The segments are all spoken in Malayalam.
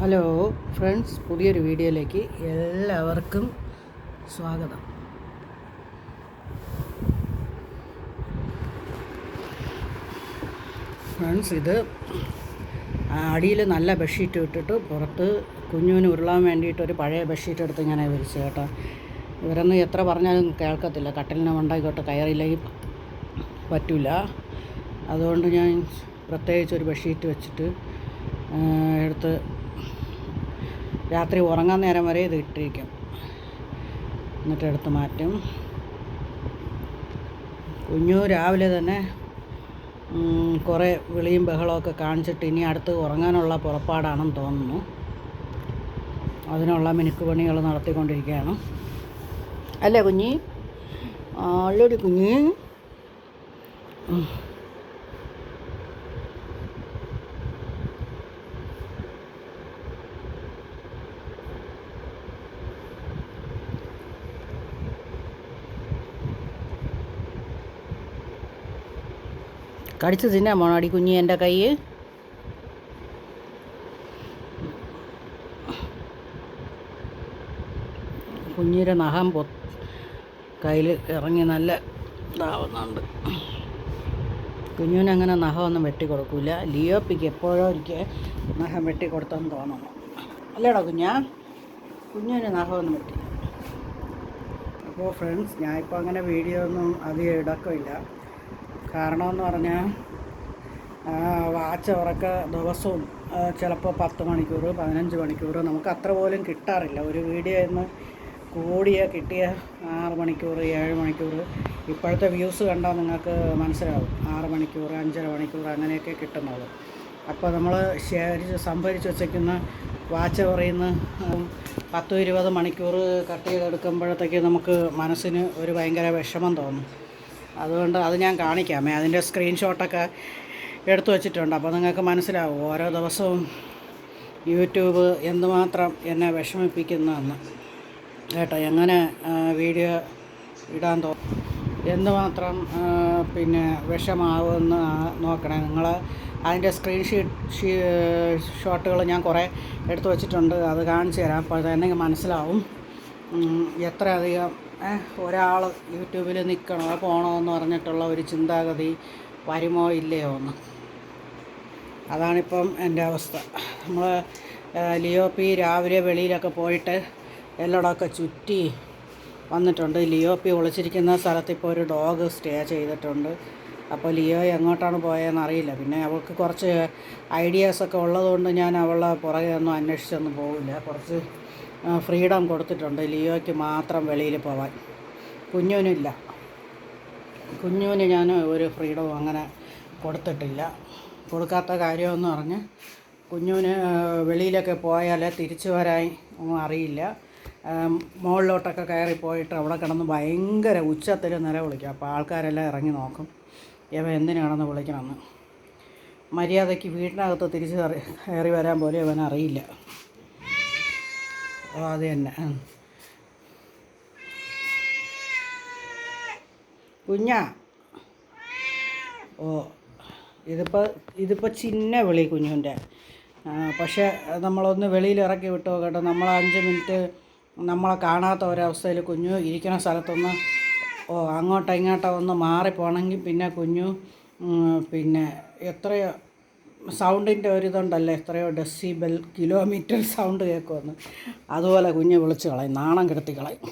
ഹലോ ഫ്രണ്ട്സ് പുതിയൊരു വീഡിയോയിലേക്ക് എല്ലാവർക്കും സ്വാഗതം. ഫ്രണ്ട്സ് ഇത് അടിയിൽ നല്ല ബെഡ്ഷീറ്റ് ഇട്ടിട്ട് പുറത്ത് കുഞ്ഞുവിന് ഉരുളാൻ വേണ്ടിയിട്ട് ഒരു പഴയ ബെഡ്ഷീറ്റ് എടുത്ത് ഇങ്ങനെ വിരിച്ചു കേട്ടോ. ഇവരൊന്നും എത്ര പറഞ്ഞാലും കേൾക്കത്തില്ല. കട്ടലിനെ ഉണ്ടായിക്കോട്ടെ കയറിയില്ലെങ്കിൽ പറ്റില്ല അതുകൊണ്ട് ഞാൻ പ്രത്യേകിച്ച് ഒരു ബെഡ്ഷീറ്റ് വെച്ചിട്ട് എടുത്ത് രാത്രി ഉറങ്ങാൻ നേരം വരെ ഇത് ഇട്ടിരിക്കും. എന്നിട്ട് എടുത്ത് മാറ്റും. കുഞ്ഞു രാവിലെ തന്നെ കുറേ വിളിയും ബഹളമൊക്കെ കാണിച്ചിട്ട് ഇനി അടുത്ത് ഉറങ്ങാനുള്ള പുറപ്പാടാണെന്ന് തോന്നുന്നു. അതിനുള്ള മിനുക്ക് പണികൾ നടത്തിക്കൊണ്ടിരിക്കുകയാണ്. അല്ലേ കുഞ്ഞി? അല്ലടി കുഞ്ഞി. കടിച്ച് തിന്നാൻ മോണാടി കുഞ്ഞി എന്റെ കൈ കുഞ്ഞിയുടെ നഖം പൊ കയ്യിൽ ഇറങ്ങി നല്ല ഇതാവുന്നുണ്ട്. കുഞ്ഞിനങ്ങനെ നഖമൊന്നും വെട്ടി കൊടുക്കില്ല ലിയോപ്പിക്ക് എപ്പോഴോ ഒരിക്കൽ നഖം വെട്ടി കൊടുത്തെന്ന് തോന്നുന്നു. അല്ലേടാ കുഞ്ഞാ? കുഞ്ഞിന് നഖമൊന്നും വെട്ടി. അപ്പോൾ ഫ്രണ്ട്സ് ഞാനിപ്പോൾ അങ്ങനെ വീഡിയോ ഒന്നും അധികം ഇടക്കില്ല കാരണമെന്ന് പറഞ്ഞാൽ വാച്ച് ഉറക്ക ദിവസവും ചിലപ്പോൾ പത്ത് മണിക്കൂർ പതിനഞ്ച് മണിക്കൂർ നമുക്ക് അത്ര പോലും കിട്ടാറില്ല. ഒരു വീഡിയോ ഇന്ന് കൂടിയ കിട്ടിയ ആറ് മണിക്കൂർ ഏഴ് മണിക്കൂർ ഇപ്പോഴത്തെ വ്യൂസ് കണ്ടാൽ നിങ്ങൾക്ക് മനസ്സിലാവും. ആറ് മണിക്കൂർ അഞ്ചര മണിക്കൂർ അങ്ങനെയൊക്കെ കിട്ടുന്നത്. അപ്പോൾ നമ്മൾ ശേഖരിച്ച് സംഭരിച്ച് വെച്ചേക്കുന്ന വാച്ച് പറയുന്ന പത്തും ഇരുപത് മണിക്കൂർ കട്ട് ചെയ്തെടുക്കുമ്പോഴത്തേക്ക് നമുക്ക് മനസ്സിന് ഒരു ഭയങ്കര വിഷമം തോന്നും. അതുകൊണ്ട് അത് ഞാൻ കാണിക്കാമേ. അതിന്റെ സ്ക്രീൻഷോട്ടൊക്കെ എടുത്തു വച്ചിട്ടുണ്ട്. അപ്പോൾ നിങ്ങൾക്ക് മനസ്സിലാവും ഓരോ ദിവസവും യൂട്യൂബ് എന്തുമാത്രം എന്നെ വിഷമിപ്പിക്കുന്നതെന്ന് കേട്ടോ എങ്ങനെ വീഡിയോ ഇടാൻ തോ എന്തുമാത്രം പിന്നെ വിഷമാവുമെന്ന് നോക്കണേ. നിങ്ങൾ അതിന്റെ സ്ക്രീൻഷീറ്റ് ഷോട്ടുകൾ ഞാൻ കുറേ എടുത്തു വച്ചിട്ടുണ്ട്. അത് കാണിച്ചു തരാം. അപ്പോൾ അതെന്നെ മനസ്സിലാവും. എത്രയധികം ഒരാൾ യൂട്യൂബിൽ നിൽക്കണോ പോകണോ എന്ന് പറഞ്ഞിട്ടുള്ള ഒരു ചിന്താഗതി വരുമോ ഇല്ലയോ എന്ന്. അതാണിപ്പം എന്റെ അവസ്ഥ. നമ്മൾ ലിയോ പി രാവിലെ വെളിയിലൊക്കെ പോയിട്ട് എല്ലടൊക്കെ ചുറ്റി വന്നിട്ടുണ്ട്. ലിയോ പി ഒളിച്ചിരിക്കുന്ന സ്ഥലത്ത് ഇപ്പോൾ ഒരു ഡോഗ് സ്റ്റേ ചെയ്തിട്ടുണ്ട്. അപ്പോൾ ലിയോ എങ്ങോട്ടാണ് പോയതെന്ന് അറിയില്ല. പിന്നെ അവൾക്ക് കുറച്ച് ഐഡിയാസൊക്കെ ഉള്ളതുകൊണ്ട് ഞാൻ അവളെ പുറകെ ഒന്നും അന്വേഷിച്ചൊന്നും പോകില്ല കുറച്ച് ഫ്രീഡം കൊടുത്തിട്ടുണ്ട് ലിയോയ്ക്ക് മാത്രം വെളിയിൽ പോവാൻ. കുഞ്ഞുവിനില്ല കുഞ്ഞുവിന് ഞാൻ ഒരു ഫ്രീഡവും അങ്ങനെ കൊടുത്തിട്ടില്ല. കൊടുക്കാത്ത കാര്യമെന്ന് പറഞ്ഞ് കുഞ്ഞുവിന് വെളിയിലൊക്കെ പോയാൽ തിരിച്ചു വരാൻ അറിയില്ല. മുകളിലോട്ടൊക്കെ കയറി പോയിട്ട് അവിടെ കിടന്ന് ഭയങ്കര ഉച്ചത്തിൽ നിലവിളിക്കും അപ്പോൾ ആൾക്കാരെല്ലാം ഇറങ്ങി നോക്കും. ഇവ എന്തിനാണെന്ന് വിളിക്കണമെന്ന്. മര്യാദയ്ക്ക് വീട്ടിനകത്ത് തിരിച്ച് കയറി വരാൻ പോലും ഇവനറിയില്ല. ഓ അത് തന്നെ. ആ കുഞ്ഞാ. ഓ ഇതിപ്പോൾ ഇതിപ്പോൾ ചിന്ന വിളി കുഞ്ഞുവിന്റെ പക്ഷേ നമ്മളൊന്ന് വെളിയിൽ ഇറക്കി വിട്ടു കേട്ടോ. നമ്മൾ അഞ്ച് മിനിറ്റ് നമ്മളെ കാണാത്ത ഒരവസ്ഥയിൽ കുഞ്ഞു ഇരിക്കുന്ന സ്ഥലത്തൊന്ന് ഓ അങ്ങോട്ടോ ഇങ്ങോട്ടോ ഒന്ന് മാറിപ്പോണെങ്കിൽ പിന്നെ കുഞ്ഞു പിന്നെ എത്രയോ സൗണ്ടിന്റെ ഒരിതുണ്ടല്ലോ എത്രയോ ഡെസിബൽ കിലോമീറ്റർ സൗണ്ട് കേൾക്കുമെന്ന് അതുപോലെ കുഞ്ഞ് വിളിച്ച് കളയും നാണം കിടത്തി കളയും.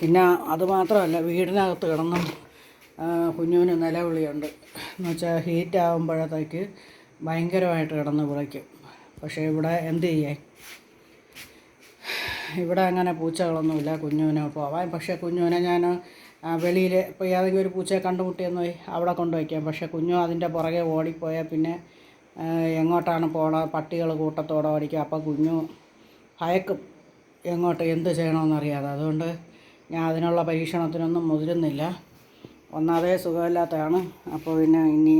പിന്നെ അതുമാത്രമല്ല വീടിനകത്ത് കിടന്നും കുഞ്ഞുവിന് നിലവിളിയുണ്ട്. എന്ന് വെച്ചാൽ ഹീറ്റ് ആകുമ്പോഴത്തേക്ക് ഭയങ്കരമായിട്ട് കിടന്ന് വിളിക്കും പക്ഷേ ഇവിടെ എന്ത് ചെയ്യേ? ഇവിടെ അങ്ങനെ പൂച്ചകളൊന്നുമില്ല കുഞ്ഞുവിനെ പോവാൻ. പക്ഷേ കുഞ്ഞുവിനെ ഞാൻ വെളിയിൽ ഇപ്പോൾ ഏതെങ്കിലും ഒരു പൂച്ചയെ കണ്ടുമുട്ടിയെന്ന് അവിടെ കൊണ്ടുവയ്ക്കാം. പക്ഷേ കുഞ്ഞു അതിന്റെ പുറകെ ഓടിപ്പോയാൽ പിന്നെ എങ്ങോട്ടാണ് പോണ? പട്ടികൾ കൂട്ടത്തോടെ ഓടിക്കുക അപ്പോൾ കുഞ്ഞു ഭയക്കും. എങ്ങോട്ട് എന്ത് ചെയ്യണമെന്നറിയാതെ അതുകൊണ്ട് ഞാൻ അതിനുള്ള പരീക്ഷണത്തിനൊന്നും മുതിരുന്നില്ല. ഒന്നാതെ സുഖമില്ലാത്തതാണ്. അപ്പോൾ പിന്നെ ഇനി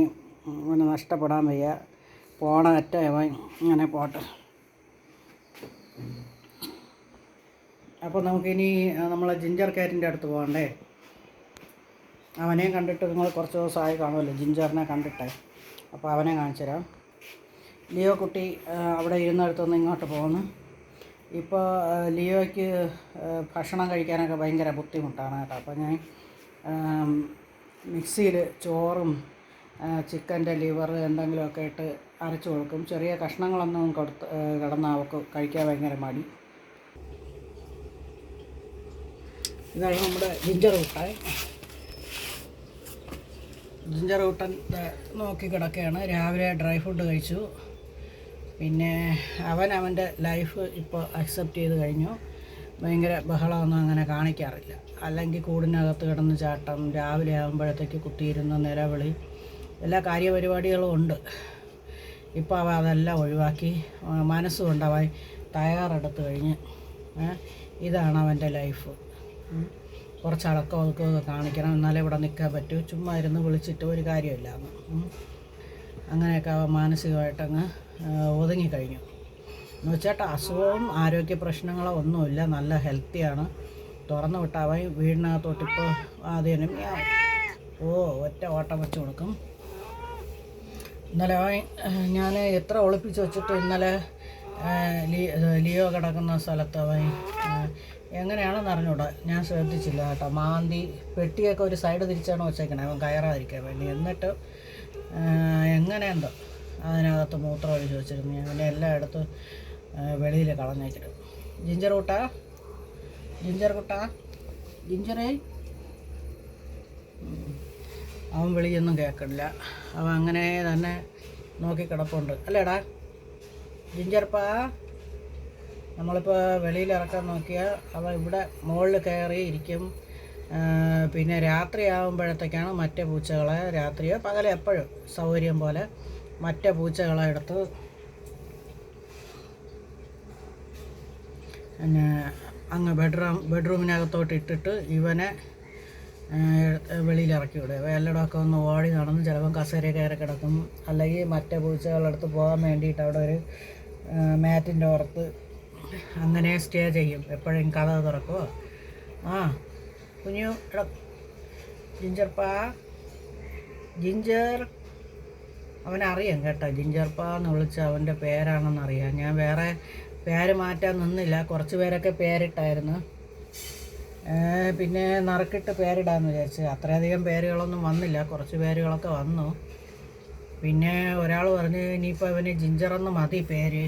ഒന്ന് നഷ്ടപ്പെടാൻ വയ്യ. പോണ അറ്റ ഇങ്ങനെ പോട്ടെ. അപ്പോൾ നമുക്കിനി നമ്മൾ ജിഞ്ചർ കാറ്റിന്റെ അടുത്ത് പോകണ്ടേ? അവനെയും കണ്ടിട്ട് നിങ്ങൾ കുറച്ച് ദിവസമായി കാണുമല്ലോ. ജിഞ്ചറിനെ കണ്ടിട്ട്. അപ്പോൾ അവനെ കാണിച്ചു തരാം. ലിയോ കുട്ടി അവിടെ ഇരുന്നിടത്തുനിന്ന് ഇങ്ങോട്ട് പോകുന്നു. ഇപ്പോൾ ലിയോയ്ക്ക് ഭക്ഷണം കഴിക്കാനൊക്കെ ഭയങ്കര ബുദ്ധിമുട്ടാണ് കേട്ടോ. അപ്പോൾ ഞാൻ മിക്സിയിൽ ചോറും ചിക്കന്റെ ലിവർ എന്തെങ്കിലുമൊക്കെ ഇട്ട് അരച്ച് കൊടുക്കും. ചെറിയ കഷ്ണങ്ങളൊന്നും കൊടുത്ത് കിടന്നാൽ അവൾക്ക് കഴിക്കാൻ ഭയങ്കര മടി. ഇതാണ് നമ്മുടെ ജിഞ്ചർ കൂട്ടായി. ജിഞ്ചർ കൂട്ടൻ നോക്കി കിടക്കുകയാണ്. രാവിലെ ഡ്രൈ ഫുഡ് കഴിച്ചു. പിന്നെ അവൻ അവന്റെ ലൈഫ് ഇപ്പോൾ അക്സെപ്റ്റ് ചെയ്ത് കഴിഞ്ഞു. ഭയങ്കര ബഹളമൊന്നും അങ്ങനെ കാണിക്കാറില്ല. അല്ലെങ്കിൽ കൂടിനകത്ത് കിടന്ന് ചാട്ടം രാവിലെ ആകുമ്പോഴത്തേക്ക് കുത്തിയിരുന്ന നിലവിളി എല്ലാ കാര്യപരിപാടികളും ഉണ്ട്. ഇപ്പോൾ അവ അതെല്ലാം ഒഴിവാക്കി. മനസ്സുകൊണ്ട് തയ്യാറെടുത്ത് കഴിഞ്ഞ് ഇതാണ് അവന്റെ ലൈഫ്. കുറച്ച് അടക്കം ഒതുക്കമൊക്കെ കാണിക്കണം എന്നാലേ ഇവിടെ നിൽക്കാൻ പറ്റൂ. ചുമ്മാ ഇരുന്ന് വിളിച്ചിട്ട് ഒരു കാര്യമില്ല എന്ന് അങ്ങനെയൊക്കെ മാനസികമായിട്ടങ്ങ് ഒതുങ്ങിക്കഴിഞ്ഞു. എന്ന് വെച്ചാൽ അസുഖവും ആരോഗ്യ പ്രശ്നങ്ങളോ ഒന്നുമില്ല. നല്ല ഹെൽത്തിയാണ് തുറന്നു വിട്ട അവൻ വീടിനകത്തോട്ട് ഇപ്പോൾ ആദ്യം ഓ ഒറ്റ ഓട്ടം വെച്ച് കൊടുക്കും. ഇന്നലെ ഞാൻ എത്ര ഒളിപ്പിച്ച് വെച്ചിട്ട് ഇന്നലെ ലിയോ കിടക്കുന്ന സ്ഥലത്ത് അവൻ എങ്ങനെയാണെന്ന് അറിഞ്ഞൂടാ. ഞാൻ ശ്രദ്ധിച്ചില്ല കേട്ടോ. മാന്തി പെട്ടിയൊക്കെ ഒരു സൈഡ് തിരിച്ചാണ് വെച്ചേക്കണേ. അവൻ കയറാതിരിക്കാൻ വേണ്ടി. എന്നിട്ട് ആ, എങ്ങനെയുണ്ടോ? അതിനകത്ത് മൂത്രം ഒഴിച്ച് വെച്ചിരുന്നു. ഞാൻ പിന്നെ എല്ലായിടത്തും വെളിയിൽ കളഞ്ഞേക്കിടും ജിഞ്ചർ കുട്ട? ജിഞ്ചർ കുട്ട? ജിഞ്ചറേ? അവൻ വിളിയൊന്നും കേൾക്കില്ല അവൻ അങ്ങനെ തന്നെ നോക്കി കിടപ്പുണ്ട്. അല്ലേടാ? ജിഞ്ചർപ്പാ? നമ്മളിപ്പോൾ വെളിയിൽ ഇറക്കാൻ നോക്കിയാൽ അവ ഇവിടെ മുകളിൽ കയറി ഇരിക്കും. പിന്നെ രാത്രി ആകുമ്പോഴത്തേക്കാണ് മറ്റേ പൂച്ചകളെ രാത്രിയോ പകലെ എപ്പോഴും സൗകര്യം പോലെ മറ്റേ പൂച്ചകളെ എടുത്ത് പിന്നെ അങ്ങ് ബെഡ്റൂം ബെഡ്റൂമിനകത്തോട്ട് ഇട്ടിട്ട് ഇവനെ വെളിയിൽ ഇറക്കി വിടുക എല്ലായിടമൊക്കെ ഒന്ന് ഓടി നടന്ന് ചിലപ്പം കസേര കയറി കിടക്കും. അല്ലെങ്കിൽ മറ്റേ പൂച്ചകളടുത്ത് പോകാൻ വേണ്ടിയിട്ട് അവിടെ ഒരു മാറ്റിന്റെ പുറത്ത് അങ്ങനെ സ്റ്റേ ചെയ്യും. എപ്പോഴും കഥ തുറക്കുമോ ആ കുഞ്ഞു എടാ. ജിഞ്ചർപ്പാ ജിഞ്ചർ. അവനറിയാം കേട്ടോ. ജിഞ്ചർപ്പാ എന്ന് വിളിച്ച അവന്റെ പേരാണെന്നറിയാം. ഞാൻ വേറെ പേര് മാറ്റാൻ നിന്നില്ല. കുറച്ച് പേരൊക്കെ പേരിട്ടായിരുന്നു. പിന്നെ നറുക്കിട്ട് പേരിടാമെന്ന് വിചാരിച്ച്. അത്രയധികം പേരുകളൊന്നും വന്നില്ല. കുറച്ച് പേരുകളൊക്കെ വന്നു. പിന്നെ ഒരാൾ പറഞ്ഞു ഇനിയിപ്പോൾ അവന് ജിഞ്ചറെന്ന് മതി പേര്.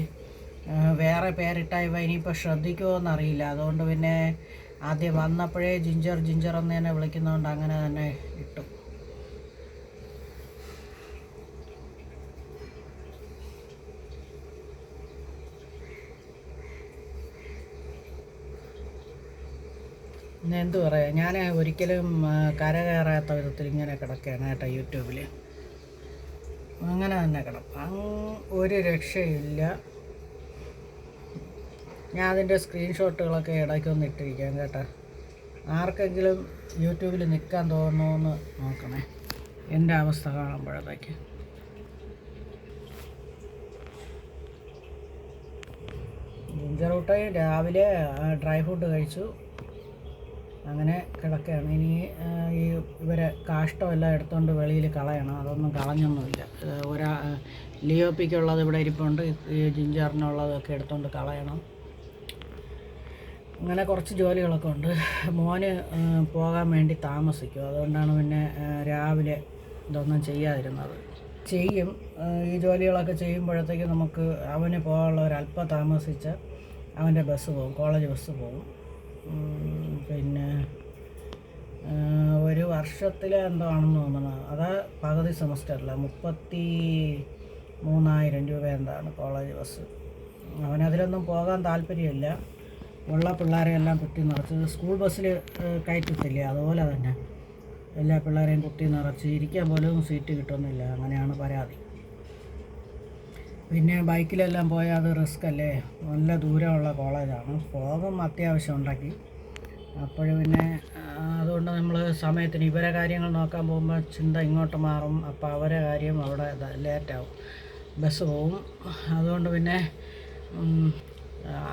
വേറെ പേരിട്ടാൽ ഇവ ഇനിയിപ്പോൾ ശ്രദ്ധിക്കുമോ എന്നറിയില്ല അതുകൊണ്ട് പിന്നെ ആദ്യം വന്നപ്പോഴേ ജിഞ്ചർ ജിഞ്ചർ എന്ന് തന്നെ വിളിക്കുന്നതുകൊണ്ട് അങ്ങനെ തന്നെ ഇട്ടു. എന്തു പറയാ? ഞാൻ ഒരിക്കലും കരകയറാത്ത കര കയറാത്ത വിധത്തിൽ ഇങ്ങനെ കിടക്കുകയാണ് കേട്ടോ യൂട്യൂബിൽ അങ്ങനെ തന്നെ കിടക്കും. ഒരു രക്ഷയില്ല. ഞാൻ അതിന്റെ സ്ക്രീൻഷോട്ടുകളൊക്കെ ഇടയ്ക്ക് ഒന്ന് ഇട്ടിരിക്കാം കേട്ടോ. ആർക്കെങ്കിലും യൂട്യൂബിൽ നിൽക്കാൻ തോന്നുമെന്ന് നോക്കണേ. എന്റെ അവസ്ഥ കാണുമ്പോഴത്തേക്ക്. ജിഞ്ചറൂട്ടായി രാവിലെ ഡ്രൈ ഫ്രൂട്ട് കഴിച്ചു. അങ്ങനെ കിടക്കുകയാണ്. ഇനി ഈ ഇവരെ കാഷ്ടമെല്ലാം എടുത്തുകൊണ്ട് വെളിയിൽ കളയണം. അതൊന്നും കളഞ്ഞൊന്നുമില്ല. ഒരാ ലിയോപ്പിക്കുള്ളത് ഇവിടെ ഇരിപ്പുണ്ട്. ഈ ജിഞ്ചറിനുള്ളതൊക്കെ എടുത്തുകൊണ്ട് കളയണം. അങ്ങനെ കുറച്ച് ജോലികളൊക്കെ ഉണ്ട്. മോന് പോകാൻ വേണ്ടി താമസിക്കും. അതുകൊണ്ടാണ് പിന്നെ രാവിലെ ഇതൊന്നും ചെയ്യാതിരുന്നത്. ചെയ്യും. ഈ ജോലികളൊക്കെ ചെയ്യുമ്പോഴത്തേക്ക് നമുക്ക് അവന് പോകാനുള്ള ഒരു അല്പം താമസിച്ച അവന്റെ ബസ് പോകും. കോളേജ് ബസ് പോകും. പിന്നെ ഒരു വർഷത്തിൽ എന്തോ ആണെന്ന് തോന്നുന്നു. അത് പകുതി സെമസ്റ്ററില്ല മുപ്പത്തി മൂന്നായിരം രൂപ എന്താണ് കോളേജ് ബസ്. അവനതിലൊന്നും പോകാൻ താല്പര്യമില്ല. ഉള്ള പിള്ളേരെ എല്ലാം കുത്തി നിറച്ച് സ്കൂൾ ബസ്സിൽ കയറ്റത്തില്ലേ? അതുപോലെ തന്നെ എല്ലാ പിള്ളേരെയും കുത്തി നിറച്ച് ഇരിക്കാൻ പോലും സീറ്റ് കിട്ടുന്നില്ല. അങ്ങനെയാണ് പരാതി. പിന്നെ ബൈക്കിലെല്ലാം പോയാൽ അത് റിസ്ക് അല്ലേ? നല്ല ദൂരമുള്ള കോളേജാണ്. പോകും അത്യാവശ്യം ഉണ്ടാക്കി അപ്പോൾ പിന്നെ അതുകൊണ്ട് നമ്മൾ സമയത്തിന് ഇവരെ കാര്യങ്ങൾ നോക്കാൻ പോകുമ്പോൾ ചിന്ത ഇങ്ങോട്ട് മാറും. അപ്പോൾ അവരെ കാര്യം അവിടെ ലേറ്റാവും ബസ് പോവും. അതുകൊണ്ട് പിന്നെ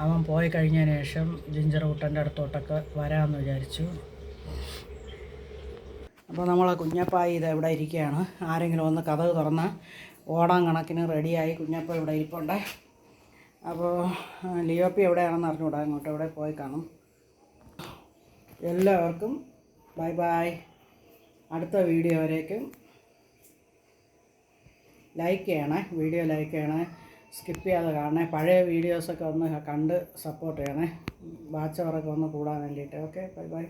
അവൻ പോയി കഴിഞ്ഞതിന് ശേഷം ജിഞ്ചർ കുട്ടന്റെ അടുത്തോട്ടൊക്കെ വരാമെന്ന് വിചാരിച്ചു. അപ്പോൾ നമ്മളെ കുഞ്ഞപ്പായി ഇത് എവിടെ ഇരിക്കുകയാണ്. ആരെങ്കിലും ഒന്ന് കഥവ് തുറന്ന് ഓടാൻ കണക്കിന് റെഡിയായി കുഞ്ഞപ്പ ഇവിടെ ഇരിപ്പുണ്ട്. അപ്പോൾ ലിയോപ്പി എവിടെയാണെന്ന് അറിഞ്ഞുകൂടാ? അങ്ങോട്ട് എവിടെ പോയി കാണും. എല്ലാവർക്കും ബൈ ബൈ. അടുത്ത വീഡിയോ വരേക്കും ലൈക്ക് ചെയ്യണേ വീഡിയോ ലൈക്ക് ചെയ്യണേ. സ്കിപ്പ് ചെയ്യാതെ കാണണേ. പഴയ വീഡിയോസൊക്കെ ഒന്ന് കണ്ട് സപ്പോർട്ട് ചെയ്യണേ. വാച്ച് അവറൊക്കെ ഒന്ന് കൂടാൻ വേണ്ടിയിട്ട്. Okay bye bye.